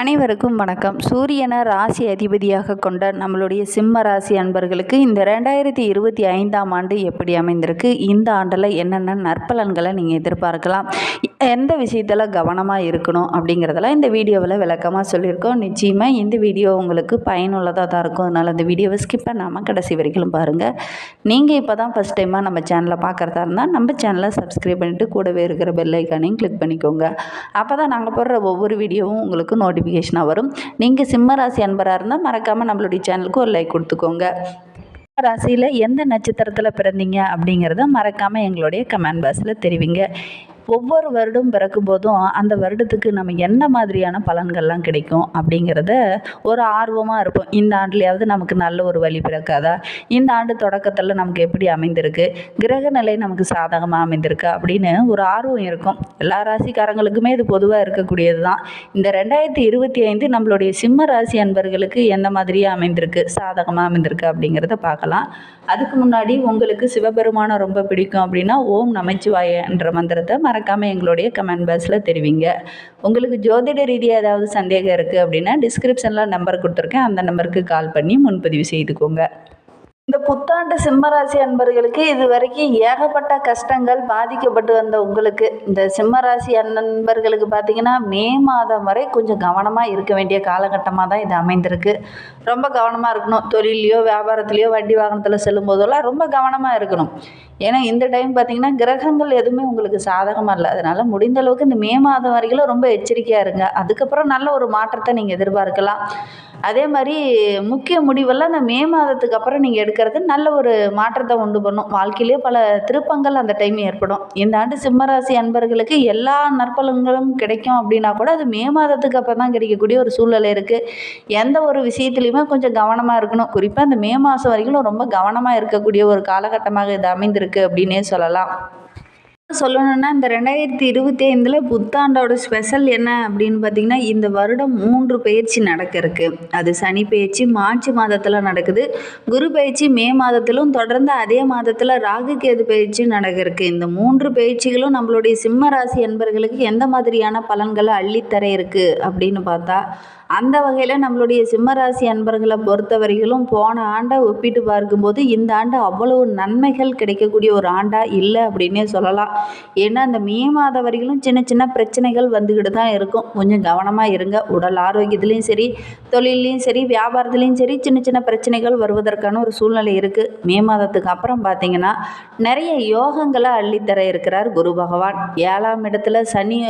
அனைவருக்கும் வணக்கம். சூரியனை ராசி அதிபதியாக கொண்ட நம்மளுடைய சிம்ம ராசி அன்பர்களுக்கு இந்த ரெண்டாயிரத்தி இருபத்தி ஐந்தாம் ஆண்டு எப்படி அமைந்திருக்கு? இந்த ஆண்டில் என்னென்ன நற்பலன்களை நீங்கள் எதிர்பார்க்கலாம்? எந்த விஷயத்தில் கவனமாக இருக்கணும் அப்படிங்கிறதெல்லாம் இந்த வீடியோவில் விளக்கமாக சொல்லியிருக்கோம். நிச்சயமாக இந்த வீடியோ உங்களுக்கு பயனுள்ளதாக தான் இருக்கும். அதனால் இந்த வீடியோவை ஸ்கிப் பண்ணாமல் கடைசி வரைக்கும் பாருங்கள் நீங்கள் இப்போ தான் ஃபஸ்ட் டைமாக நம்ம சேனலை பார்க்குறதா இருந்தால் நம்ம சேனலை சப்ஸ்கிரைப் பண்ணிவிட்டு கூடவே இருக்கிற பெல்லைக்கானையும் கிளிக் பண்ணிக்கோங்க. அப்போ தான் நாங்கள் போடுற ஒவ்வொரு வீடியோவும் உங்களுக்கு நோட்டிஃபிகேஷனாக வரும். நீங்கள் சிம்ம ராசி அன்பராக இருந்தால் மறக்காமல் நம்மளுடைய சேனலுக்கு ஒரு லைக் கொடுத்துக்கோங்க. ராசியில் எந்த நட்சத்திரத்தில் பிறந்தீங்க அப்படிங்கிறத மறக்காமல் எங்களுடைய கமெண்ட் பாக்ஸில் தெரிவிங்க. ஒவ்வொரு வருடம் பிறக்கும் போதும் அந்த வருடத்துக்கு நம்ம என்ன மாதிரியான பலன்கள்லாம் கிடைக்கும் அப்படிங்கிறத ஒரு ஆர்வமாக இருப்போம். இந்த ஆண்டுலையாவது நமக்கு நல்ல ஒரு வழி பிறக்காதா? இந்த ஆண்டு தொடக்கத்தில் நமக்கு எப்படி அமைந்திருக்கு? கிரக நிலை நமக்கு சாதகமாக அமைந்திருக்கு அப்படின்னு ஒரு ஆர்வம் இருக்கும். எல்லா ராசிக்காரங்களுக்குமே இது பொதுவாக இருக்கக்கூடியது தான். இந்த ரெண்டாயிரத்தி இருபத்தி ஐந்து நம்மளுடைய சிம்ம ராசி அன்பர்களுக்கு எந்த மாதிரியாக அமைந்திருக்கு? சாதகமாக அமைந்திருக்கு அப்படிங்கிறத பார்க்கலாம். அதுக்கு முன்னாடி உங்களுக்கு சிவபெருமானை ரொம்ப பிடிக்கும் அப்படின்னா ஓம் நமச்சிவாயன்ற மந்திரத்தை மற மறக்காமல் எங்களுடைய கமெண்ட் பாக்ஸில் தெரிவிங்க. உங்களுக்கு ஜோதிட ரீதியாக ஏதாவது சந்தேகம் இருக்குது அப்படின்னா டிஸ்கிரிப்ஷனில் நம்பர் கொடுத்துருக்கேன். அந்த நம்பருக்கு கால் பண்ணி முன்பதிவு செய்துக்கோங்க. புத்தாண்டு சிம்மராசி அன்பர்களுக்கு இது வரைக்கும் ஏகப்பட்ட கஷ்டங்கள் பாதிக்கப்பட்டு வந்த உங்களுக்கு. இந்த சிம்மராசி அன்பர்களுக்கு பார்த்தீங்கன்னா மே மாதம் வரை கொஞ்சம் கவனமாக இருக்க வேண்டிய காலகட்டமாக தான் இது அமைந்திருக்கு. ரொம்ப கவனமாக இருக்கணும். தொழிலையோ வியாபாரத்துலேயோ வண்டி வாகனத்தில் செல்லும் போதெல்லாம் ரொம்ப கவனமாக இருக்கணும். ஏன்னா இந்த டைம் பார்த்தீங்கன்னா கிரகங்கள் எதுவுமே உங்களுக்கு சாதகமாக இல்லை. அதனால் முடிந்த அளவுக்கு இந்த மே மாதம் வரைக்கும் ரொம்ப எச்சரிக்கையாக இருங்க. அதுக்கப்புறம் நல்ல ஒரு மாற்றத்தை நீங்கள் எதிர்பார்க்கலாம். அதே மாதிரி முக்கிய முடிவெல்லாம் இந்த மே மாதத்துக்கு அப்புறம் நீங்கள் எடுக்கிறது நல்ல ஒரு மாற்றத்தை உண்டு பண்ணும். வாழ்க்கையிலே பல திருப்பங்கள் அந்த டைம் ஏற்படும். இந்த ஆண்டு சிம்மராசி அன்பர்களுக்கு எல்லா நற்பலன்களும் கிடைக்கும் அப்படின்னா கூட அது மே மாதத்துக்கு அப்போ தான் கிடைக்கக்கூடிய ஒரு சூழ்நிலை இருக்குது எந்த ஒரு விஷயத்துலையுமே கொஞ்சம் கவனமாக இருக்கணும். குறிப்பாக இந்த மே மாதம் வரைக்கும் ரொம்ப கவனமாக இருக்கக்கூடிய ஒரு காலகட்டமாக இது அமைந்திருக்கு அப்படின்னே சொல்லலாம். சொல்லணும்னா இந்த ரெண்டாயிரத்தி இருபத்தி ஐந்தில் புத்தாண்டோட ஸ்பெஷல் என்ன அப்படின்னு பார்த்தீங்கன்னா இந்த வருடம் மூன்று பயிற்சி நடக்கிறதுக்கு அது சனி பயிற்சி மார்ச் மாதத்தில் நடக்குது. குரு பயிற்சி மே மாதத்திலும் தொடர்ந்து அதே மாதத்தில் ராகு கேது பயிற்சி நடக்கிறதுக்கு இந்த மூன்று பயிற்சிகளும் நம்மளுடைய சிம்ம ராசி என்பர்களுக்கு எந்த மாதிரியான பலன்களை அள்ளித்தர இருக்கு அப்படின்னு பார்த்தா அந்த வகையில் நம்மளுடைய சிம்மராசி அன்பர்களை பொறுத்த வரையிலும் போன ஆண்டை ஒப்பிட்டு பார்க்கும்போது இந்த ஆண்டு அவ்வளவு நன்மைகள் கிடைக்கக்கூடிய ஒரு ஆண்டாக இல்லை அப்படின்னே சொல்லலாம். ஏன்னா அந்த மே மாத வரையிலும் சின்ன சின்ன பிரச்சனைகள் வந்துக்கிட்டு தான் இருக்கும். கொஞ்சம் கவனமாக இருங்க. உடல் ஆரோக்கியத்துலேயும் சரி தொழிலையும் சரி வியாபாரத்துலேயும் சரி சின்ன சின்ன பிரச்சனைகள் வருவதற்கான ஒரு சூழ்நிலை இருக்குது மே மாதத்துக்கு அப்புறம் பார்த்தீங்கன்னா நிறைய யோகங்களை அள்ளித்தர இருக்கிறார் குரு பகவான். ஏழாம் இடத்துல சனி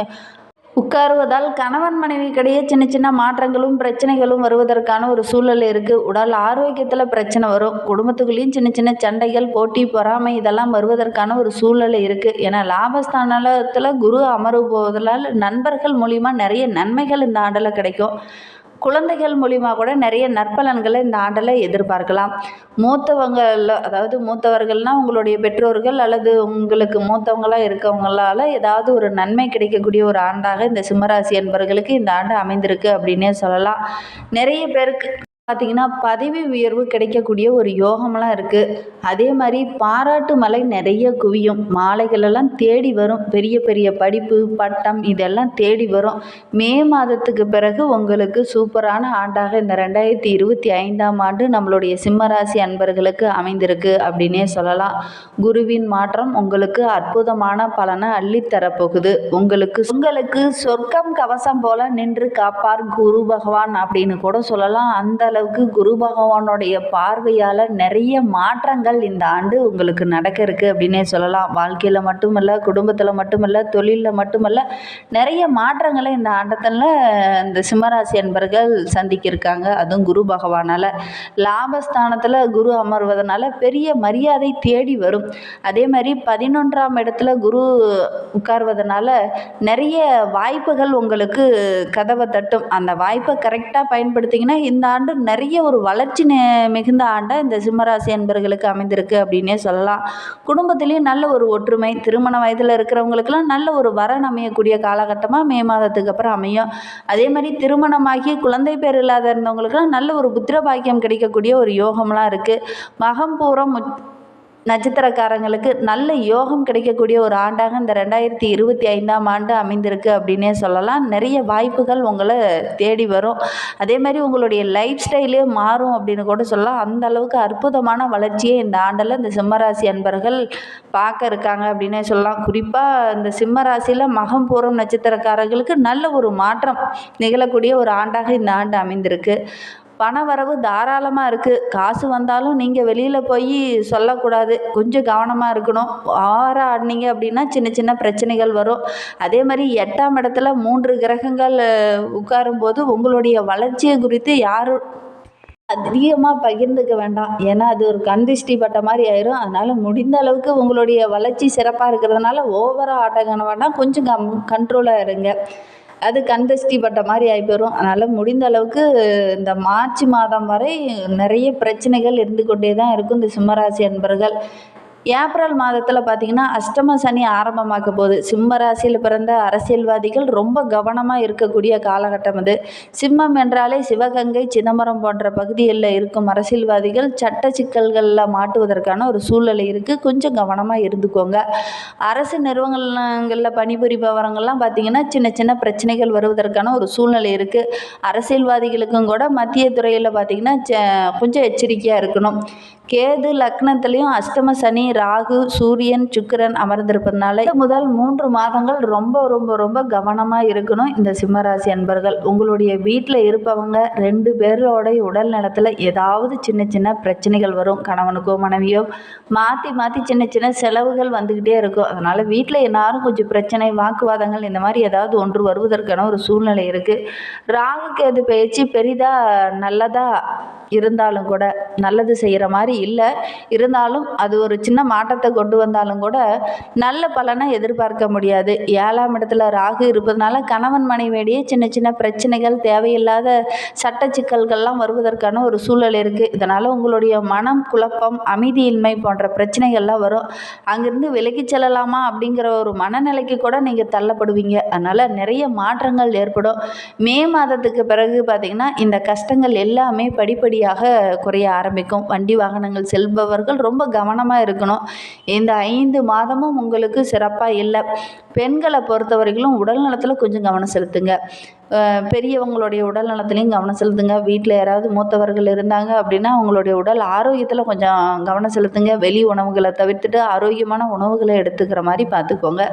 உட்காருவதால் கணவன் மனைவிக்கிடையே சின்ன சின்ன மாற்றங்களும் பிரச்சனைகளும் வருவதற்கான ஒரு சூழல் இருக்குது உடல் ஆரோக்கியத்தில் பிரச்சனை வரும். குடும்பத்துக்குள்ளேயும் சின்ன சின்ன சண்டைகள் போட்டி பொறாமை இதெல்லாம் வருவதற்கான ஒரு சூழல் இருக்குது ஏன்னா லாபஸ்தானத்தில் குரு அமர்வு போவதால் நண்பர்கள் மூலிமா நிறைய நன்மைகள் இந்த ஆண்டில் கிடைக்கும். குழந்தைகள் மூலிமா கூட நிறைய நற்பலன்களை இந்த ஆண்டில் எதிர்பார்க்கலாம். மூத்தவங்களில் அதாவது மூத்தவர்கள்னால் உங்களுடைய பெற்றோர்கள் அல்லது உங்களுக்கு மூத்தவங்களாக இருக்கவங்களால் ஏதாவது ஒரு நன்மை கிடைக்கக்கூடிய ஒரு ஆண்டாக இந்த சிம்மராசி என்பவர்களுக்கு இந்த ஆண்டு அமைந்திருக்கு அப்படின்னே சொல்லலாம். நிறைய பேருக்கு பார்த்திங்கன்னா பதவி உயர்வு கிடைக்கக்கூடிய ஒரு யோகமெல்லாம் இருக்குது அதே மாதிரி பாராட்டு மலை நிறைய குவியும். மாலைகளெல்லாம் தேடி வரும். பெரிய பெரிய படிப்பு பட்டம் இதெல்லாம் தேடி வரும். மே மாதத்துக்கு பிறகு உங்களுக்கு சூப்பரான ஆண்டாக இந்த ரெண்டாயிரத்தி இருபத்தி ஐந்தாம் ஆண்டு நம்மளுடைய சிம்மராசி அன்பர்களுக்கு அமைந்திருக்கு அப்படின்னே சொல்லலாம். குருவின் மாற்றம் உங்களுக்கு அற்புதமான பலனை அள்ளித்தரப்போகுது. உங்களுக்கு உங்களுக்கு சொர்க்கம் கவசம் போல நின்று காப்பார் குரு பகவான் அப்படின்னு கூட சொல்லலாம். அந்த அளவுக்கு குரு பகவானுடைய பார்வையால் நிறைய மாற்றங்கள் இந்த ஆண்டு உங்களுக்கு நடக்க இருக்குது அப்படின்னே சொல்லலாம். வாழ்க்கையில் மட்டுமல்ல குடும்பத்தில் மட்டுமல்ல தொழிலில் மட்டுமல்ல நிறைய மாற்றங்களை இந்த ஆண்டத்தில் இந்த சிம்மராசி என்பர்கள் சந்திக்கிருக்காங்க. அதுவும் குரு பகவானால். லாபஸ்தானத்தில் குரு அமர்வதனால பெரிய மரியாதை தேடி வரும். அதே மாதிரி பதினொன்றாம் இடத்துல குரு உட்கார்வதனால நிறைய வாய்ப்புகள் உங்களுக்கு கதவை தட்டும். அந்த வாய்ப்பை கரெக்டாக பயன்படுத்திங்கன்னா இந்த ஆண்டு நிறைய ஒரு வளர்ச்சி மிகுந்த ஆண்டாக இந்த சிம்மராசி அன்பர்களுக்கு அமைந்திருக்கு அப்படின்னே சொல்லலாம். குடும்பத்திலையும் நல்ல ஒரு ஒற்றுமை திருமண வயதில் இருக்கிறவங்களுக்கெல்லாம் நல்ல ஒரு வரன் அமையக்கூடிய காலகட்டமாக மே மாதத்துக்கு அப்புறம் அமையும். அதே மாதிரி திருமணமாகி குழந்தை பேர் இல்லாத இருந்தவங்களுக்கெல்லாம் நல்ல ஒரு புத்திர பாக்கியம் கிடைக்கக்கூடிய ஒரு யோகம்லாம் இருக்குது மகம் பூரம் நட்சத்திரக்காரங்களுக்கு நல்ல யோகம் கிடைக்கக்கூடிய ஒரு ஆண்டாக இந்த ரெண்டாயிரத்தி இருபத்தி ஐந்தாம் ஆண்டு அமைந்திருக்கு அப்படின்னே சொல்லலாம். நிறைய வாய்ப்புகள் உங்களை தேடி வரும். அதே மாதிரி உங்களுடைய லைஃப் ஸ்டைலே மாறும் அப்படின்னு கூட சொல்லலாம். அந்த அளவுக்கு அற்புதமான வளர்ச்சியை இந்த ஆண்டில் இந்த சிம்மராசி அன்பர்கள் பார்க்க இருக்காங்க அப்படின்னே சொல்லலாம். குறிப்பாக இந்த சிம்மராசியில் மகம் பூரம் நட்சத்திரக்காரர்களுக்கு நல்ல ஒரு மாற்றம் நிகழக்கூடிய ஒரு ஆண்டாக இந்த ஆண்டு அமைந்திருக்கு. பண வரவு தாராளமாக இருக்குது காசு வந்தாலும் நீங்கள் வெளியில் போய் சொல்லக்கூடாது. கொஞ்சம் கவனமாக இருக்கணும். ஆறாக ஆடினீங்க அப்படின்னா சின்ன சின்ன பிரச்சனைகள் வரும். அதே மாதிரி எட்டாம் இடத்துல மூன்று கிரகங்கள் உட்காரும்போது உங்களுடைய வளர்ச்சியை குறித்து யாரும் அதிகமாக பகிர்ந்துக்க வேண்டாம். ஏன்னா அது ஒரு கந்திஷ்டி பட்ட மாதிரி ஆயிரும். அதனால் முடிந்த அளவுக்கு உங்களுடைய வளர்ச்சி சிறப்பாக இருக்கிறதுனால ஓவராக ஆட்டக்கான வேண்டாம் கொஞ்சம் கம் கண்ட்ரோலாக இருங்க. அது கந்திஷ்டி பட்ட மாதிரி ஆகி போயிடும் அதனால் முடிந்த அளவுக்கு இந்த மார்ச் மாதம் வரை நிறைய பிரச்சனைகள் இருந்து கொண்டே தான் இருக்கும். இந்த சிம்மராசி அன்பர்கள். ஏப்ரல் மாதத்தில் பார்த்திங்கன்னா அஷ்டம சனி ஆரம்பமாக்க போகுது. சிம்ம ராசியில் பிறந்த அரசியல்வாதிகள் ரொம்ப கவனமாக இருக்கக்கூடிய காலகட்டம் அது. சிம்மம் என்றாலே சிவகங்கை சிதம்பரம் போன்ற பகுதிகளில் இருக்கும் அரசியல்வாதிகள் சட்ட சிக்கல்களில் மாட்டுவதற்கான ஒரு சூழ்நிலை இருக்குது கொஞ்சம் கவனமாக இருந்துக்கோங்க. அரசு நிறுவனங்களில் பணிபுரிபவரங்கள்லாம் பார்த்திங்கன்னா சின்ன சின்ன பிரச்சனைகள் வருவதற்கான ஒரு சூழ்நிலை இருக்குது அரசியல்வாதிகளுக்கும் கூட மத்திய துறையில் பார்த்திங்கன்னா ச- கொஞ்சம் எச்சரிக்கையாக இருக்கணும். கேது லக்னத்துலேயும் அஷ்டம சனி ராகு சூரியன் சுக்கிரன் அமர்ந்திருப்பதுனால முதல் மூன்று மாதங்கள் ரொம்ப ரொம்ப ரொம்ப கவனமாக இருக்கணும். இந்த சிம்மராசி அன்பர்கள் உங்களுடைய வீட்டில் இருப்பவங்க ரெண்டு பேரோடைய உடல் நலத்தில் ஏதாவது சின்ன சின்ன பிரச்சனைகள் வரும். கணவனுக்கோ மனைவியோ மாற்றி மாற்றி சின்ன சின்ன செலவுகள் வந்துக்கிட்டே இருக்கும். அதனால் வீட்டில் எல்லாரும் கொஞ்சம் பிரச்சனை வாக்குவாதங்கள் இந்த மாதிரி ஏதாவது ஒன்று வருவதற்கான ஒரு சூழ்நிலை இருக்குது ராகுக்கு அது பயிற்சி பெரிதாக நல்லதாக இருந்தாலும் கூட நல்லது செய்கிற மாதிரி இல்லை. இருந்தாலும் அது ஒரு சின்ன மாற்றத்தை கொண்டு வந்தாலும் கூட நல்ல பலனை எதிர்பார்க்க முடியாது. ஏழாம் இடத்துல ராகு இருப்பதனால கணவன் மனைவியிடையே சின்ன சின்ன பிரச்சனைகள் தேவையில்லாத சட்ட சிக்கல்கள்லாம் வருவதற்கான ஒரு சூழல் இருக்குது இதனால் உங்களுடைய மனம் குழப்பம் அமைதியின்மை போன்ற பிரச்சனைகள்லாம் வரும். அங்கிருந்து விலகிச் செல்லலாமா அப்படிங்கிற ஒரு மனநிலைக்கு கூட நீங்கள் தள்ளப்படுவீங்க. அதனால் நிறைய மாற்றங்கள் ஏற்படும். மே மாதத்துக்கு பிறகு பார்த்திங்கன்னா இந்த கஷ்டங்கள் எல்லாமே படிப்படியாக குறைய ஆரம்பிக்கும். வண்டி வாகனங்கள் செல்பவர்கள் ரொம்ப கவனமாக இருக்கணும். இந்த ஐந்து மாதமும் உங்களுக்கு சிறப்பாக இல்லை. பெண்களை பொறுத்தவரைக்கும் உடல் நலத்தில் கொஞ்சம் கவனம் செலுத்துங்க. பெரியவங்களுடைய உடல் நலத்துலையும் கவனம் செலுத்துங்க. வீட்டில் யாராவது மூத்தவர்கள் இருந்தாங்க அப்படின்னா அவங்களுடைய உடல் ஆரோக்கியத்தில் கொஞ்சம் கவனம் செலுத்துங்க. வெளி உணவுகளை தவிர்த்துட்டு ஆரோக்கியமான உணவுகளை எடுத்துக்கிற மாதிரி பார்த்துக்கோங்க.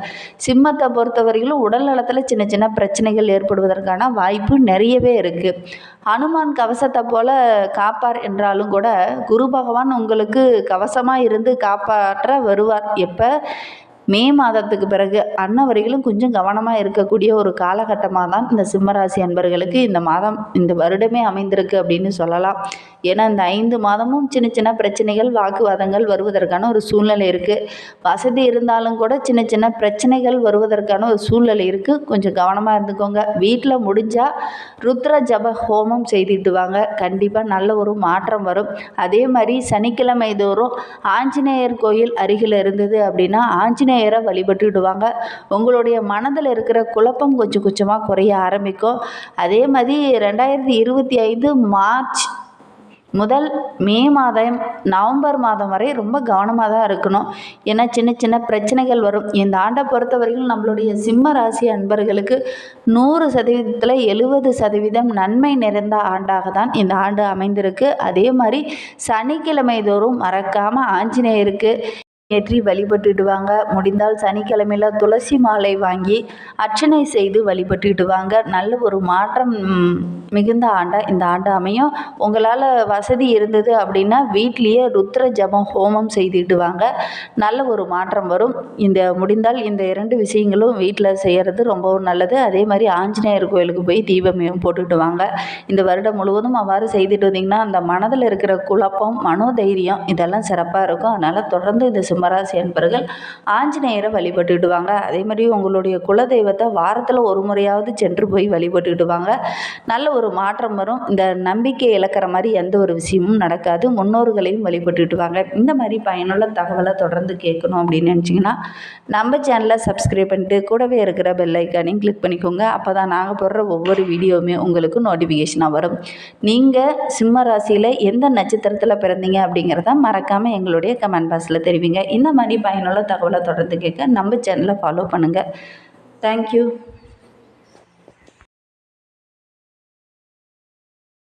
சிம்மத்தை பொறுத்தவரையிலும் உடல் நலத்தில் சின்ன சின்ன பிரச்சனைகள் ஏற்படுவதற்கான வாய்ப்பு நிறையவே இருக்குது ஹனுமான் கவசத்தை போல காப்பார் என்றாலும் கூட குரு பகவான் உங்களுக்கு கவசமாக இருந்து காப்பாற்ற வருவார். எப்போ? மே மாதத்துக்கு பிறகு அன்ன அன்னவரையிலும் கொஞ்சம் கவனமாக இருக்கக்கூடிய ஒரு காலகட்டமாக தான் இந்த சிம்மராசி அன்பர்களுக்கு இந்த மாதம் இந்த வருடமே அமைந்திருக்கு அப்படின்னு சொல்லலாம். ஏன்னா இந்த ஐந்து மாதமும் சின்ன சின்ன பிரச்சனைகள் வாக்குவாதங்கள் வருவதற்கான ஒரு சூழ்நிலை இருக்குது வசதி இருந்தாலும் கூட சின்ன சின்ன பிரச்சனைகள் வருவதற்கான ஒரு சூழ்நிலை இருக்குது கொஞ்சம் கவனமாக இருந்துக்கோங்க. வீட்டில் முடிஞ்சால் ருத்ர ஜப ஹோமம் செய்துட்டு வாங்க கண்டிப்பாக நல்ல ஒரு மாற்றம் வரும். அதே மாதிரி சனிக்கிழமை தோறும் ஆஞ்சநேயர் கோயில் அருகில் இருந்தது அப்படின்னா ஆஞ்சநேயர் நேரம் வழிபட்டுடுவாங்க உங்களுடைய மனதில் இருக்கிற குழப்பம் கொஞ்சம் கொஞ்சமாக குறைய ஆரம்பிக்கும். அதே மாதிரி ரெண்டாயிரத்தி இருபத்தி ஐந்து மார்ச் முதல் மே மாதம் நவம்பர் மாதம் வரை ரொம்ப கவனமாக தான் இருக்கணும். ஏன்னா சின்ன சின்ன பிரச்சனைகள் வரும். இந்த ஆண்டை பொறுத்த வரைக்கும் நம்மளுடைய சிம்ம ராசி அன்பர்களுக்கு நூறு சதவீதத்தில் எழுபது சதவீதம் நன்மை நிறைந்த ஆண்டாக தான் இந்த ஆண்டு அமைந்திருக்கு. அதே மாதிரி சனிக்கிழமை தோறும் மறக்காமல் ஆஞ்சநேயருக்கு ஏற்றி வழிபட்டுடுவாங்க. முடிந்தால் சனிக்கிழமையில் துளசி மாலை வாங்கி அர்ச்சனை செய்து வழிபட்டுடுவாங்க. நல்ல ஒரு மாற்றம் மிகுந்த ஆண்டாக இந்த ஆண்டு அமையும். உங்களால் வசதி இருந்தது அப்படின்னா வீட்லேயே ருத்ர ஜபம் ஹோமம் செய்துடுவாங்க. நல்ல ஒரு மாற்றம் வரும். இந்த முடிந்தால் இந்த இரண்டு விஷயங்களும் வீட்டில் செய்கிறது ரொம்பவும் நல்லது. அதே மாதிரி ஆஞ்சநேயர் கோயிலுக்கு போய் தீபமையும் போட்டுடுவாங்க. இந்த வருடம் முழுவதும் அவ்வாறு செய்துட்டு வந்தீங்கன்னா அந்த மனதில் இருக்கிற குழப்பம் மனோதைரியம் இதெல்லாம் சிறப்பாக இருக்கும். அதனால் தொடர்ந்து இந்த கும்பராசி அன்பர்கள் ஆஞ்சநேயரை வழிபட்டுடுவாங்க அதே மாதிரி உங்களுடைய குலதெய்வத்தை வாரத்தில் ஒரு முறையாவது சென்று போய் வழிபட்டுடுவாங்க நல்ல ஒரு மாற்றம் வரும். இந்த நம்பிக்கை இழக்கிற மாதிரி எந்த ஒரு விஷயமும் நடக்காது. முன்னோர்களையும் வழிபட்டுடுவாங்க இந்த மாதிரி பயனுள்ள தகவலை தொடர்ந்து கேட்கணும் அப்படின்னு நினச்சிங்கன்னா நம்ம சேனலை சப்ஸ்கிரைப் பண்ணிட்டு கூடவே இருக்கிற பெல் ஐக்கானையும் கிளிக் பண்ணிக்கோங்க. அப்போ தான் நாங்கள் போடுற ஒவ்வொரு வீடியோவுமே உங்களுக்கு நோட்டிஃபிகேஷனாக வரும். நீங்கள் சிம்ம ராசியில் எந்த நட்சத்திரத்தில் பிறந்தீங்க அப்படிங்கிறத மறக்காமல் எங்களுடைய கமெண்ட் பாக்ஸில் தெரிவிங்க. இந்த மாதிரி பயனுள்ள தகவலை தொடர்ந்து கேட்க நம்ம சேனலை ஃபாலோ பண்ணுங்கள் தேங்க்யூ